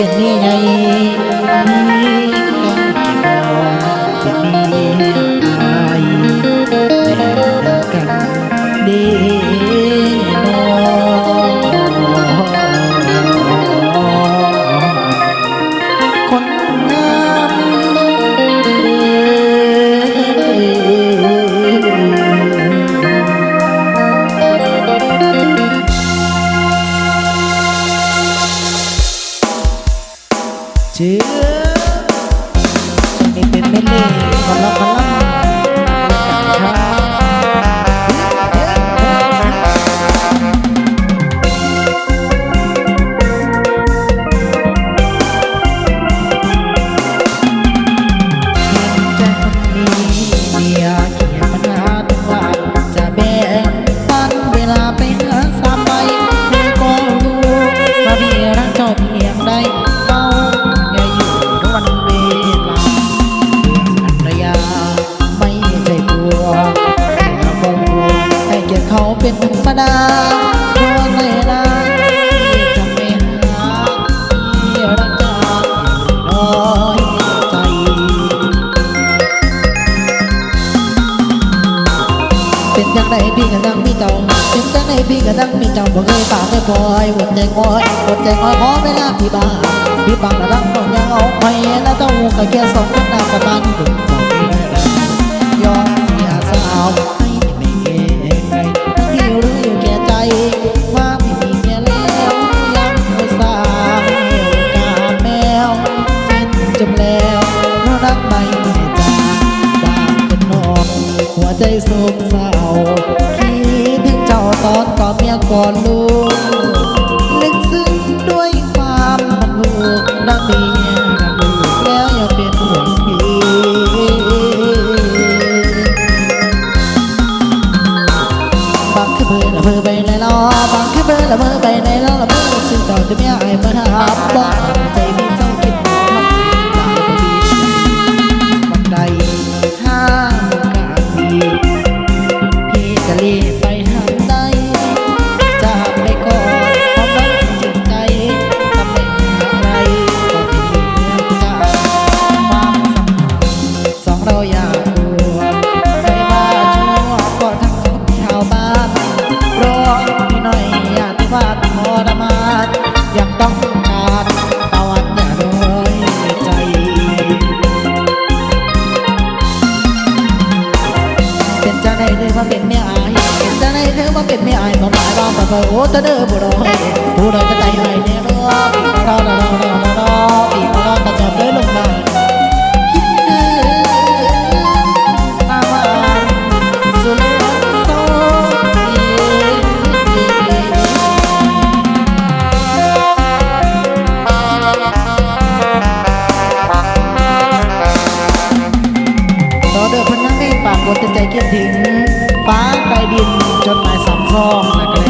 ถึง เป็นจังไดพี่ก็ดังมีเจ้าเป็นจังไดพี่ก็ดังมีเจ้าบ่เคยปากไม่ปล่อยหวดใจงอยหวดใจงอยขอเวลาพี่บ้าพี่บางระดับต้องยังเอาไปแล้วต้องหูก็แค่สองคนหน้ากระกันถึงยอมเสียสาว ตอนก่อนเมียก่อนลูก เธอาเป็นเมียอายมาหมายว่าแบบโอ้เธอเด้อบุรุษผู้ใดจะใจให้เนี่ยรอปีมารอรอรอรอรอปีมารอตะจับเลยลงมาคิดถึงตามาสุดโซรอเด้อพนักงานปากกดใจคิดถึงฟ้าไกล ดินจดหมายสามข้องมาไกลย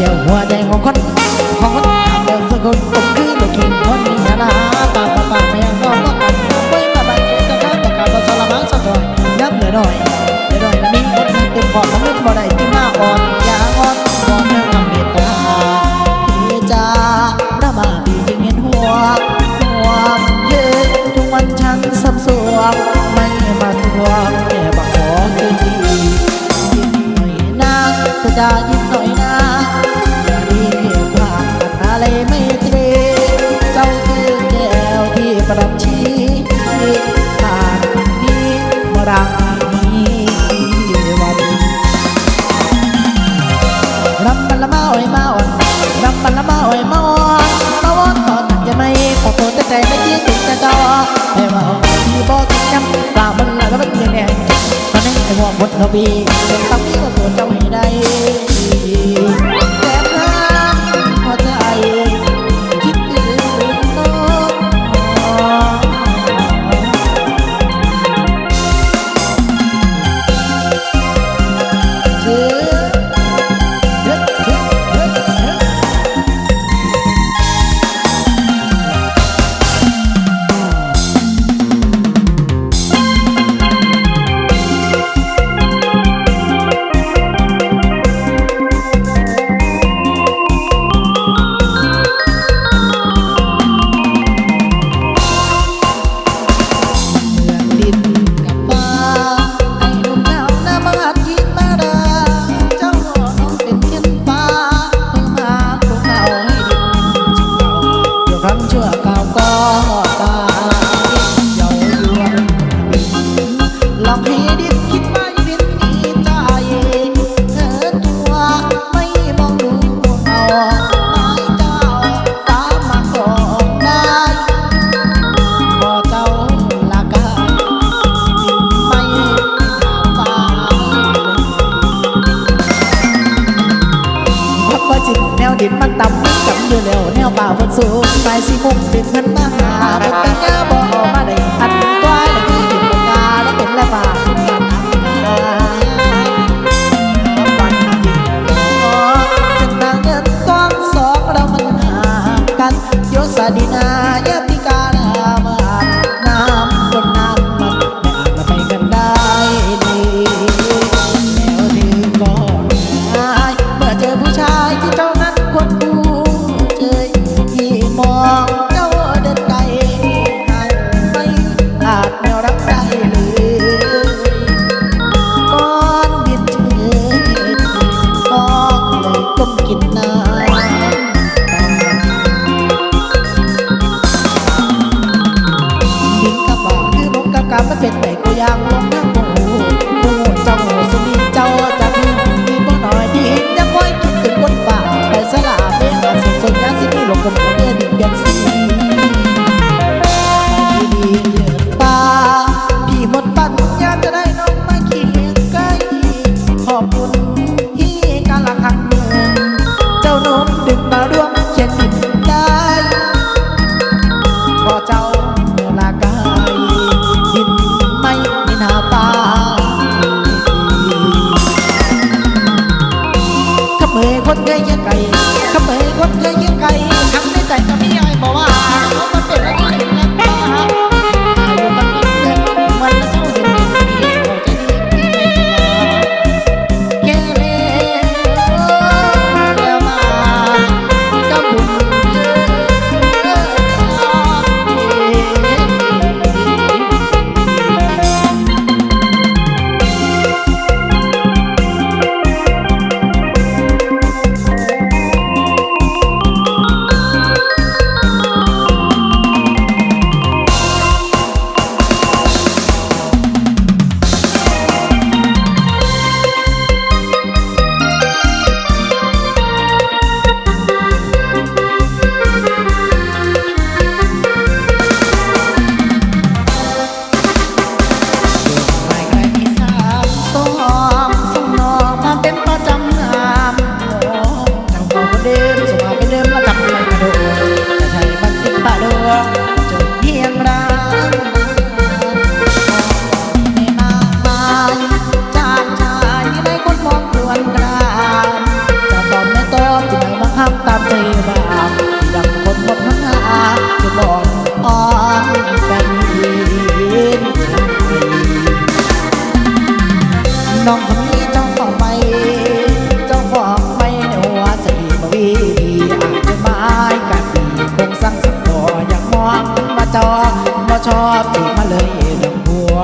แก้วหัวใจของคนของคนทำเดินสกุลผมคือลูกคิงคนนี้นะนะปากปากปากไม่งก็ต้องกันไว้มาบังเกิดจะข้ามแต่การมาสละมังสักหน่อยยับเหลือหน่อยเหลือหน่อยนะมีคนเต็มพอของเล่นบ่ได้ที่มาอ่อนอย่าอ่อนบ่อนเรื่องทำเมตตาพี่จ้าพระมาพี่จึงเห็นหัวหัวเย็นทุกวันฉันสับสวงไม่มาทวงแค่บักขอคืนดียิ้มหน่นะเธอจะยิ้ อยเมารับมันละเมาไอ้มอนมาวอนตอนนั้นจะไม่ปอกโตแต่ใจไม่ยืดถึงแต่จอไอ้ว่าที่บอกกินยำปลามันละแล้วมันเงี้ยแน่ตอนนี้ไอ้ว่าบนทวีเป็นตับที่ว่าโตเจ้าให้ได้ ไปสิคงเป็นเพื่นมาหาบ่ได้ อบจีบมาเลยดังบัว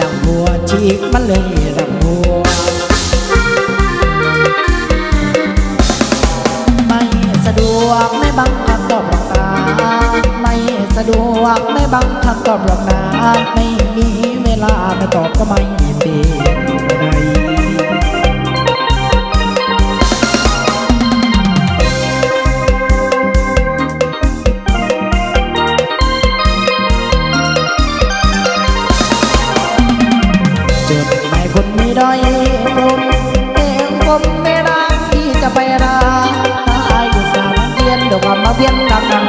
ดังบัวจีบมาเลยดังบัว ไม่สะดวกไม่บังคับตอบรอกนะไม่สะดวกไม่บังคับตอบรอกนะไม่มีเวลาไม่ตอบก็ไม่ดี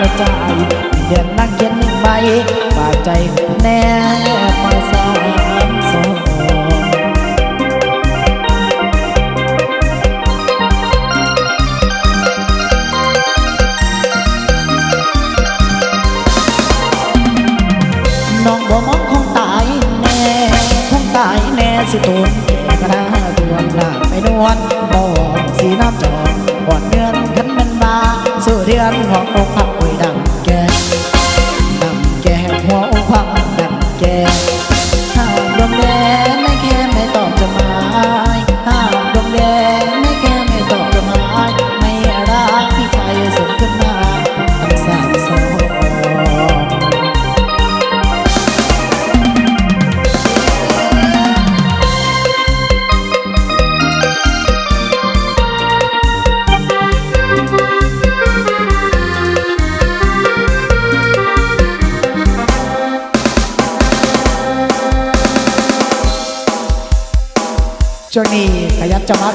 ละใจเดือนนักเขียนหนึ่งใบป่าใจแน่มาสามสองน้องบ่มองคงตายแน่คงตายแน่สิตุนกระดาดวนหน้าไม่นวลบ่สีน้ำจอดหอดเงินขันมันมาสู่เดือนหองตก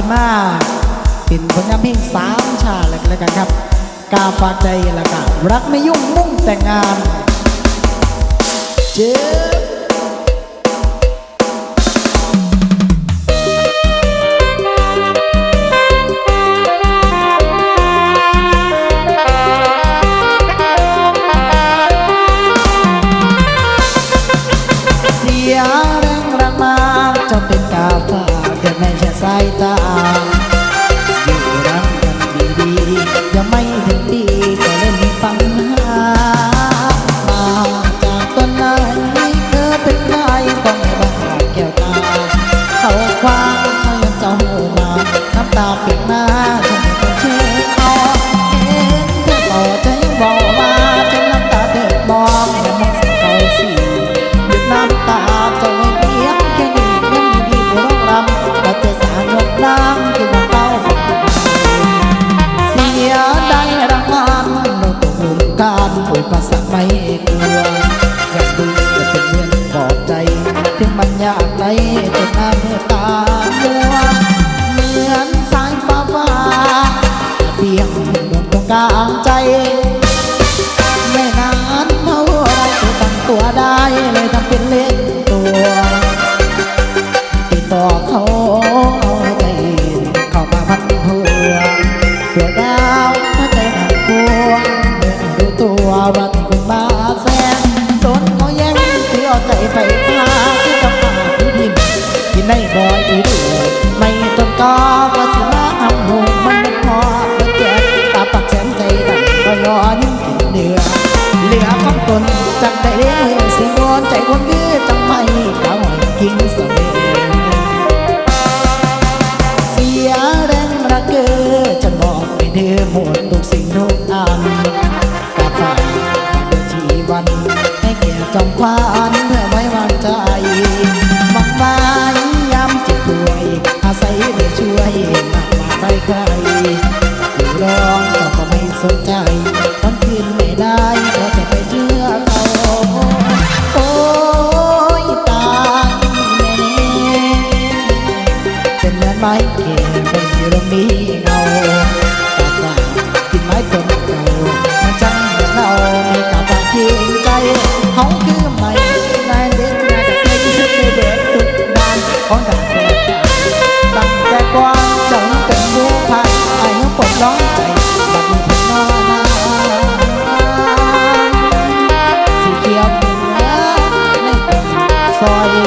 ขึ้นมาเป็นผลงานเพลงสามชาติเลยกันครับกาฝากใจล้วก็รักไม่ยุ่งมุ่งแต่งงาน เจ๊ Father.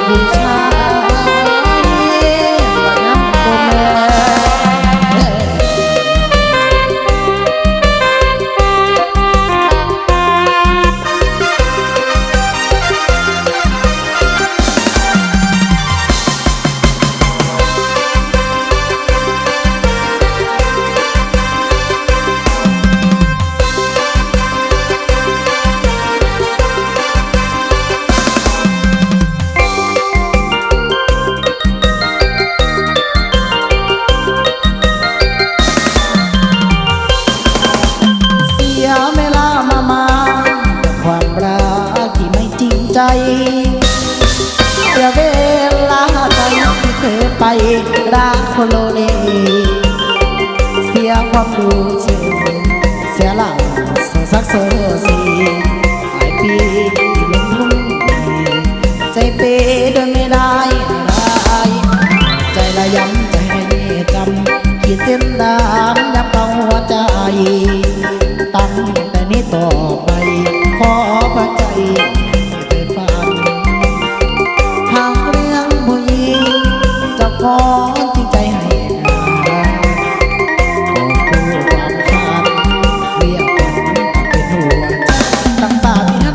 Elvis.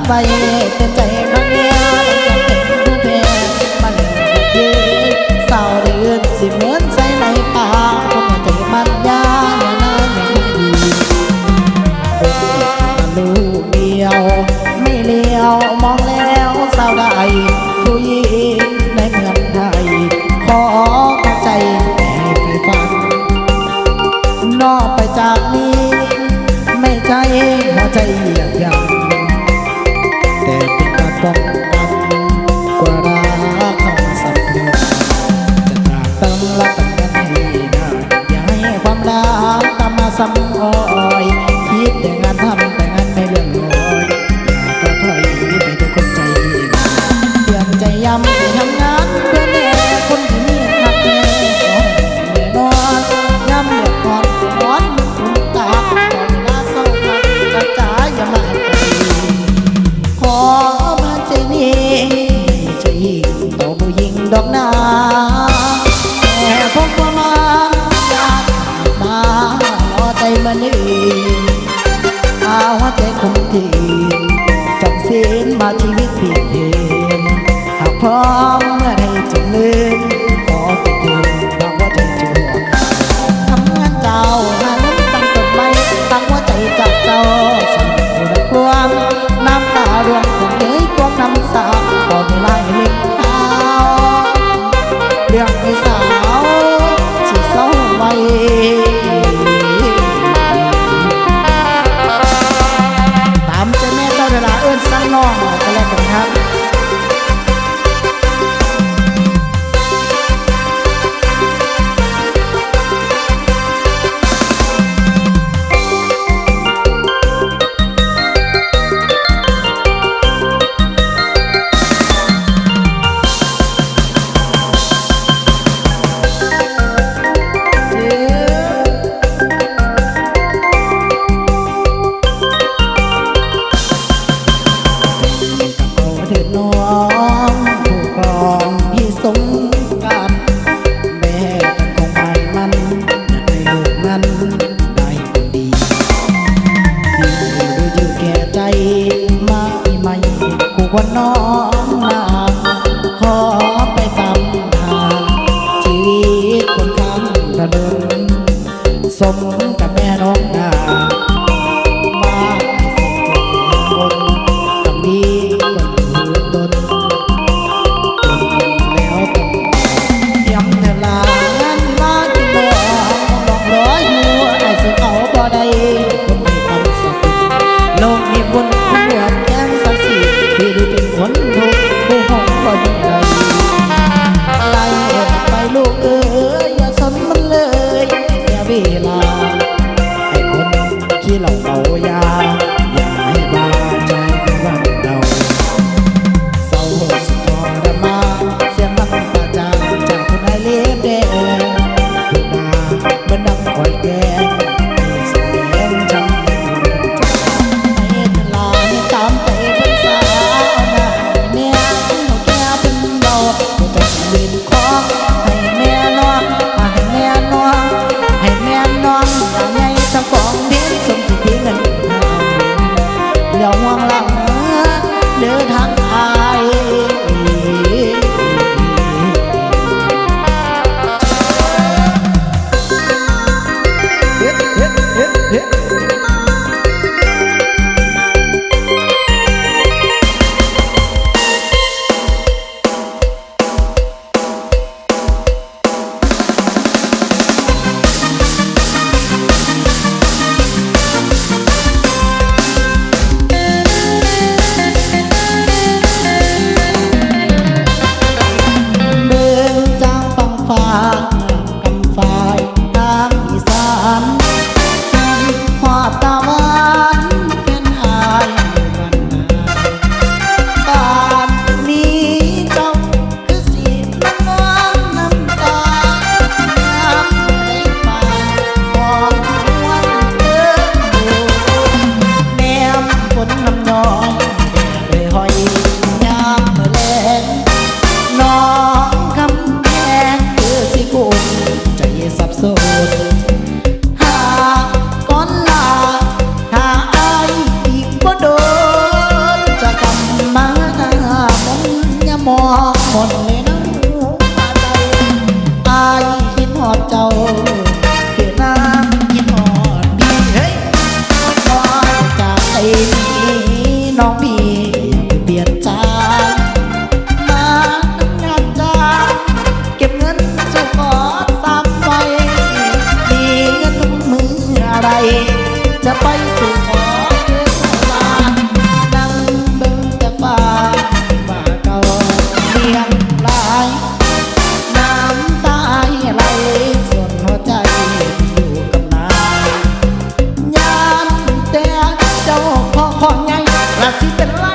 Bye. อยคิดแต่งานทำแต่ comigo Now see it alive.